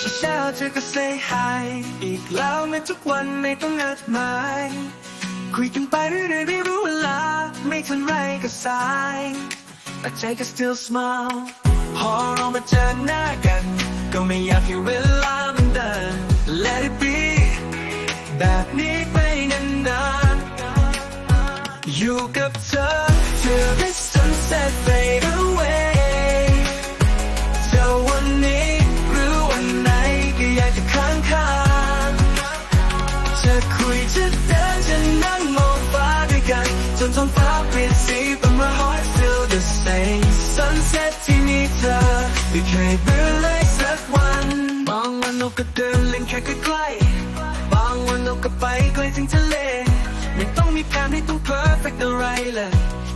เช้าเธอก็ say hi อีกแล้วไม่ทุกวันไม่ต้องนัดหมายคุยกันไปเรื่อยๆไม่รู้เวลา ไม่ทันไรก็สายแต่ใจก็ still smile พอเรามาเจอหน้ากัน ก็ไม่อยากให้เวลามันเดิน let it be แบบนี้ไปนานๆอยู่กับเธอ till the sunset fade กันจนท้องฟ้าเปลี่ยนสีแต่ my heart still the same sunset ที่มีเธอไม่เคยเบื่อเลยสักวันบางวันเราก็เดินเล่นแค่ใกล้ๆบางวันเราก็ไปไกลถึงทะเล ไม่ต้องมีแผนไม่ต้อง perfect อะไรเลย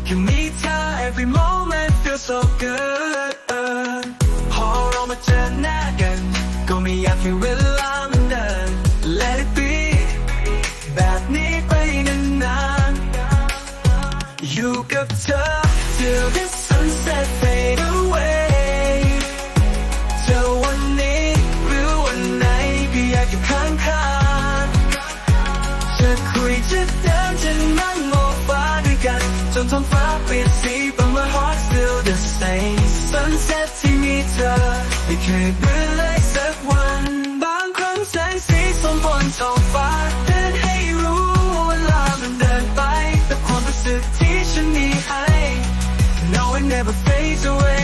แค่มีเธอ every moment feels so good จะเดินจะนั่งมองฟ้าด้วยกัน จนท้องฟ้าเปลี่ยนสี but my heart still the same sunset ที่มีเธอไม่เคยเบื่อเลยสักวัน บางครั้งแสงสีส้มบนท้องฟ้าเตือนให้รู้ว่าเวลามันเดินไปแต่ความรู้สึกที่ฉันมีให้ No it never fades away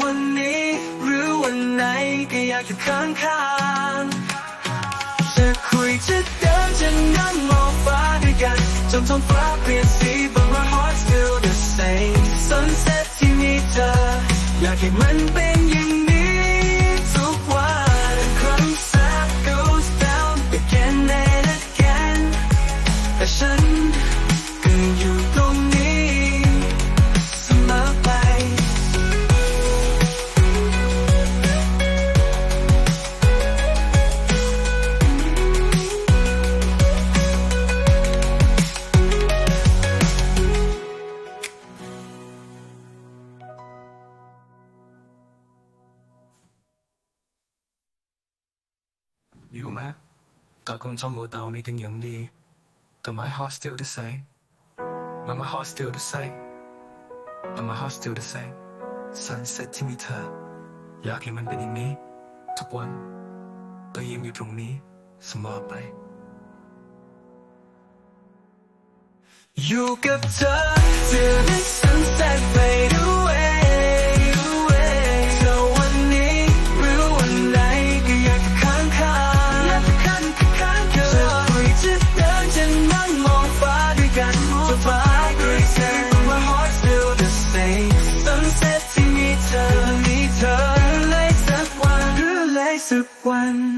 วันนี้ หรือวันไหนก็อยากจะข้างคางจะคุยจะเดินจะนั่งมองฟ้าด้วยกันจนท้องฟ้าเปลี่ยนสี but my heart still the same sunset ที่มีเธออยากให้มันเป็นอย่าง อยู่ไหมตอนคนชอบมือเตาไม่ถึงอย่างดีแต่ my heart still the same my heart still the same my heart still the same sunset ที่มีเธออยากให้มันเป็นอย่างนี้ ทุกวันก็ยังอยู่ตรงนี้เสมอไปอยู่กับเธอ till the sunset fade away 关。